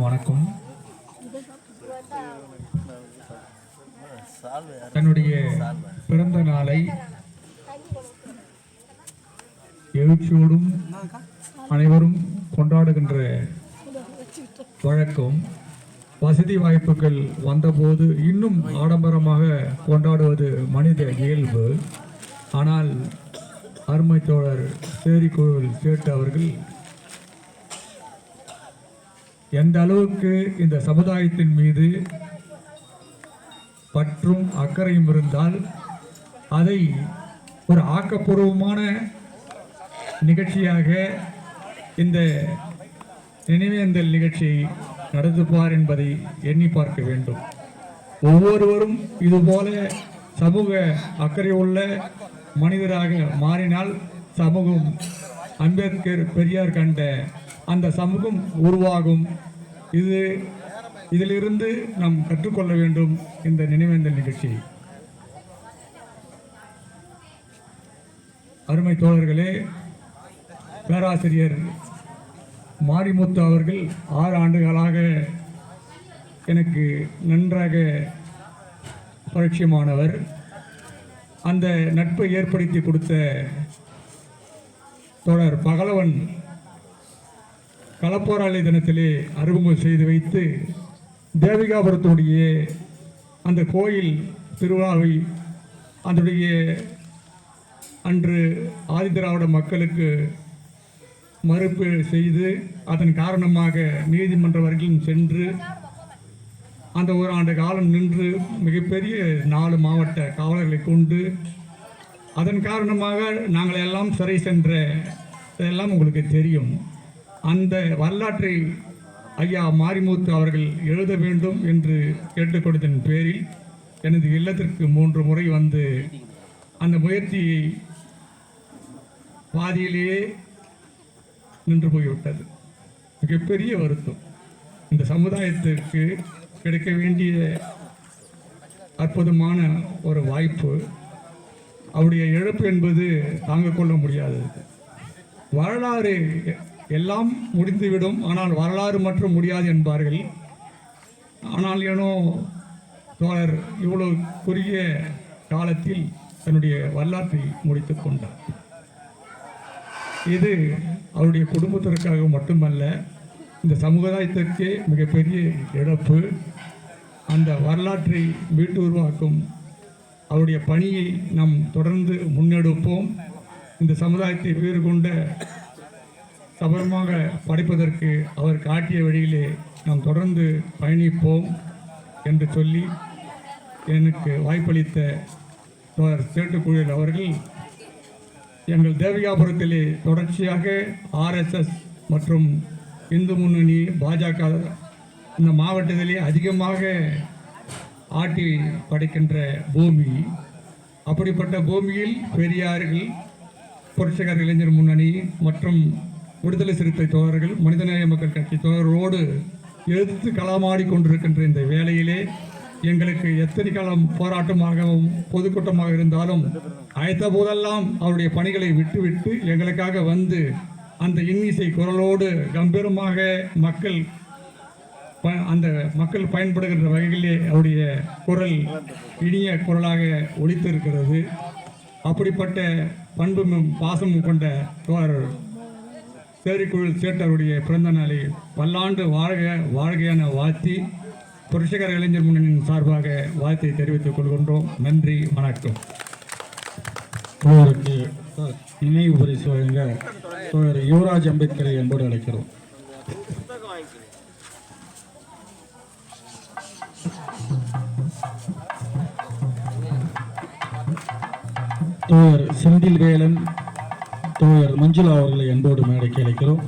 அனைவருக்கும் வணக்கம். தன்னுடைய பிறந்த நாளை எழுச்சியோடும் அனைவரும் கொண்டாடுகின்ற வழக்கம் வசதி வாய்ப்புகள் வந்தபோது இன்னும் ஆடம்பரமாக கொண்டாடுவது மனித இயல்பு. ஆனால் அருமை தோழர் சேரிக்கோவில் சேட்டு அவர்கள் எந்த அளவுக்கு இந்த சமுதாயத்தின் மீது பற்றும் அக்கறையும் இருந்தால் அதை ஒரு ஆக்கப்பூர்வமான நிகழ்ச்சியாக இந்த நினைவேந்தல் நிகழ்ச்சியை நடத்துப்பார் என்பதை எண்ணி பார்க்க வேண்டும். ஒவ்வொருவரும் இதுபோல சமூக அக்கறை உள்ள மனிதராக மாறினால் சமூகம் அம்பேத்கர் பெரியார் கண்ட அந்த சமூகம் உருவாகும். இது இதிலிருந்து நாம் கற்றுக்கொள்ள வேண்டும் இந்த நினைவேந்தல் நிகழ்ச்சி. அருமை தோழர்களே பேராசிரியர் மாரிமுத்து அவர்கள் ஆறு ஆண்டுகளாக எனக்கு நன்றாக பரிட்சயமானவர் அந்த நட்பை ஏற்படுத்தி கொடுத்த தோழர் பகலவன் களப்போராளி தினத்திலே அறிமுகம் செய்து வைத்து தேவிகாபுரத்துடைய அந்த கோயில் திருவிழாவை அதனுடைய அன்று ஆதிதிராவிட மக்களுக்கு மறுப்பு செய்து அதன் காரணமாக நீதிமன்ற வரையிலும் சென்று அந்த ஒரு ஆண்டு காலம் நின்று மிகப்பெரிய நாலு மாவட்ட காவலர்களை கொண்டு அதன் காரணமாக நாங்கள் எல்லாம் சிறை சென்ற இதெல்லாம் உங்களுக்கு தெரியும். அந்த வரலாற்றை ஐயா மாரிமுத்து அவர்கள் எழுத வேண்டும் என்று கேட்டுக்கொண்டதன் பேரில் எனது இல்லத்திற்கு மூன்று முறை வந்து அந்த முயற்சியை பாதியிலேயே நின்று போய்விட்டது. மிகப்பெரிய வருத்தம். இந்த சமுதாயத்திற்கு கிடைக்க வேண்டிய அற்புதமான ஒரு வாய்ப்பு அவருடைய இழப்பு என்பது தாங்கிக் கொள்ள முடியாதது. வரலாறு எல்லாம் முடிந்துவிடும். ஆனால் வரலாறு மற்றும் முடியாது என்பார்கள். ஆனால் ஏனோ தோழர் இவ்வளவு குறுகிய காலத்தில் தன்னுடைய வரலாற்றை முடித்து கொண்டார். இது அவருடைய குடும்பத்திற்காக மட்டுமல்ல இந்த சமுதாயத்திற்கே மிகப்பெரிய இழப்பு. அந்த வரலாற்றை மீட்டு உருவாக்கும் அவருடைய பணியை நாம் தொடர்ந்து முன்னெடுப்போம். இந்த சமுதாயத்தை வேறு கொண்ட சபலமாக படைப்பதற்கு அவர் காட்டிய வழியிலே நாம் தொடர்ந்து பயணிப்போம் என்று சொல்லி எனக்கு வாய்ப்பளித்த தொடர் சேட்டுக்குழியல் அவர்கள் எங்கள் தேவிகாபுரத்திலே தொடர்ச்சியாக ஆர்எஸ்எஸ் மற்றும் இந்து முன்னணி பாஜக இந்த மாவட்டத்திலே அதிகமாக ஆட்டி படைக்கின்ற பூமி. அப்படிப்பட்ட பூமியில் பெரியார்கள் புரட்சிகர் இளைஞர் முன்னணி மற்றும் விடுதலை சிறுத்தை தோழர்கள் மனிதநேய மக்கள் கட்சி தோழரோடு எதிர்த்து களமாடி கொண்டிருக்கின்ற இந்த வேலையிலே எங்களுக்கு எத்தனை காலம் போராட்டமாகவும் பொதுக்கூட்டமாக இருந்தாலும் அழைத்த போதெல்லாம் அவருடைய பணிகளை விட்டுவிட்டு எங்களுக்காக வந்து அந்த இன்னிசை குரலோடு கம்பீரமாக மக்கள் ப- அந்த மக்கள் பயன்படுகின்ற வகையிலே அவருடைய குரல் இனிய குரலாக ஒழித்திருக்கிறது அப்படிப்பட்ட பண்பும் பாசமும் கொண்ட தோழர் சேரிக்குழல் சேட்டருடைய பிறந்த நாளை பல்லாண்டு வாழ்க வாழ்க என வாழ்த்தி புரட்சிகர இளைஞர் முன்னணியின் சார்பாக வாழ்த்தை தெரிவித்துக் கொள்கின்றோம். நன்றி வணக்கம். தோழருக்கு நினைவு பரிசு வழங்க யுவராஜ் அம்பேத்கரை என்போடு அழைக்கிறோம். தோழர் செந்தில் வேலன் தோழர் மஞ்சுளா அவர்களை அன்போடு மேடைக்கு அழைக்கிறோம்.